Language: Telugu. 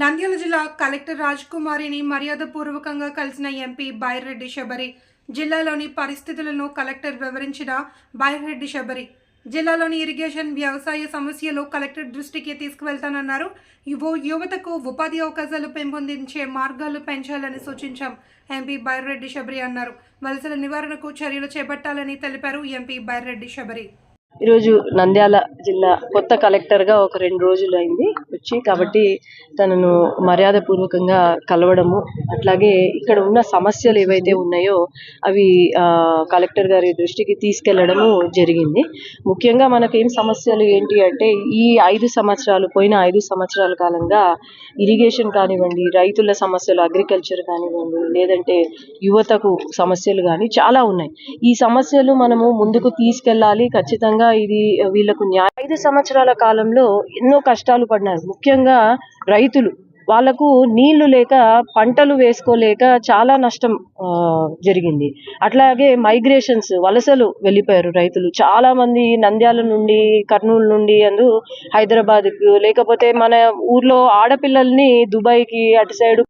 నంద్యాల జిల్లా కలెక్టర్ రాజ్ కుమారిని మర్యాదపూర్వకంగా కలిసిన ఎంపీ బైరెడ్డి శబరి జిల్లాలోని పరిస్థితులను కలెక్టర్ వివరించిన బైరెడ్డి శబరి. జిల్లాలోని ఇరిగేషన్ వ్యవసాయ సమస్యలు కలెక్టర్ దృష్టికి తీసుకువెళ్తానన్నారు. యువ యువతకు ఉపాధి అవకాశాలు పెంపొందించే మార్గాలు పెంచాలని సూచించాం ఎంపీ బైరెడ్డి శబరి అన్నారు. వలసల నివారణకు చర్యలు చేపట్టాలని తెలిపారు ఎంపీ బైరెడ్డి శబరి. ఈరోజు నంద్యాల జిల్లా కొత్త కలెక్టర్గా ఒక రెండు రోజులు అయింది. వచ్చి కాబట్టి తనను మర్యాదపూర్వకంగా కలవడము అట్లాగే ఇక్కడ ఉన్న సమస్యలు ఏవైతే ఉన్నాయో అవి కలెక్టర్ గారి దృష్టికి తీసుకెళ్ళడము జరిగింది. ముఖ్యంగా మనకి ఏం సమస్యలు ఏంటి అంటే ఈ ఐదు సంవత్సరాలు పోయిన ఐదు సంవత్సరాల కాలంగా ఇరిగేషన్ కానివ్వండి రైతుల సమస్యలు అగ్రికల్చర్ కానివ్వండి లేదంటే యువతకు సమస్యలు కానీ చాలా ఉన్నాయి. ఈ సమస్యలు మనము ముందుకు తీసుకెళ్ళాలి. ఖచ్చితంగా ఇది వీళ్ళకు న్యాయ. ఐదు సంవత్సరాల కాలంలో ఎన్నో కష్టాలు పడినారు ముఖ్యంగా రైతులు. వాళ్ళకు నీళ్ళు లేక పంటలు వేసుకోలేక చాలా నష్టం జరిగింది. అట్లాగే మైగ్రేషన్స్ వలసలు వెళ్ళిపోయారు రైతులు. చాలా మంది నంద్యాల నుండి కర్నూలు నుండి అందు హైదరాబాద్కు లేకపోతే మన ఊర్లో ఆడపిల్లల్ని దుబాయ్కి అటు సైడ్